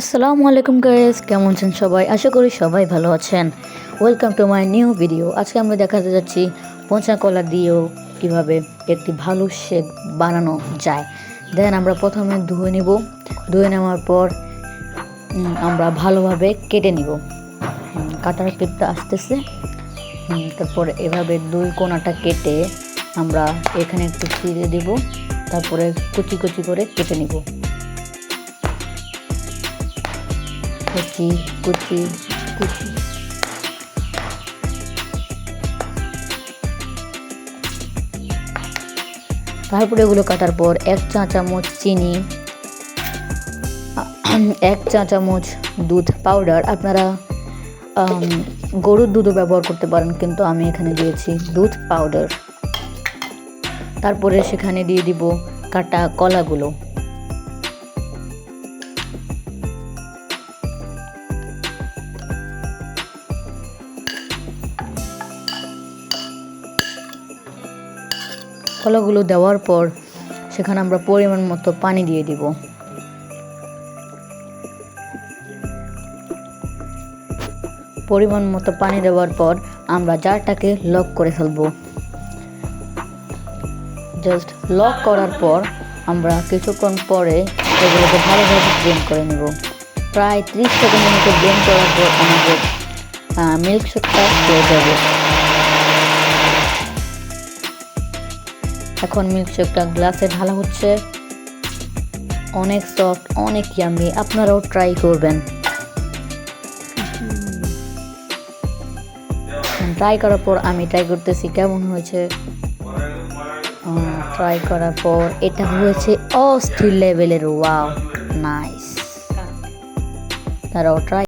আসসালামু আলাইকুম গাইস কেমন আছেন সবাই? আশা করি সবাই ভালো আছেন। Welcome to my new video আজকে আমরা দেখাতে যাচ্ছি পচা কলা দিয়েও কীভাবে একটি ভালো শেক বানানো যায়। দেন আমরা প্রথমে ধুয়ে নিব। ধুয়ে নেওয়ার পর আমরা ভালোভাবে কেটে নিব। কাটার ক্লিপটা আসতেছে। তারপর এভাবে দুই কোনাটা কেটে আমরা এখানে একটু চিড়ে দিব। তারপরে কুচি কুচি করে কেটে নিব। কুচি কুচি কুচি তারপরে এগুলো কাটার পর এক চা চামচ চিনি এক চা চামচ দুধ পাউডার আপনারা গরুর দুধও ব্যবহার করতে পারেন, কিন্তু আমি এখানে দিয়েছি দুধ পাউডার তারপরে সেখানে দিয়ে দিব কাটা কলাগুলো। কলাগুলো দেওয়ার পর সেখানে আমরা পরিমাণ মতো পানি দিয়ে দিব। পরিমাণ মতো পানি দেওয়ার পর আমরা জারটাকে লক করে ফেলব। জাস্ট লক করার পর আমরা কিছুক্ষণ পরে এগুলোকে ভালোভাবে ব্লেন্ড করে নেব। প্রায় ত্রিশ সেকেন্ডের মতো ব্লেন্ড করার পর আমাদের মিল্ক শেকটা হয়ে যাবে। এখন মিল্কশেকটা গ্লাসে ঢালা হচ্ছে। অনেক সফট অনেক ইয়ামি আপনারাও ট্রাই করবেন। ট্রাই করার পর আমি ট্রাই করতেছি কেমন হয়েছে। ট্রাই করার পর এটা হয়েছে অস্থির লেভেলের ওয়াও নাইস তারাও ট্রাই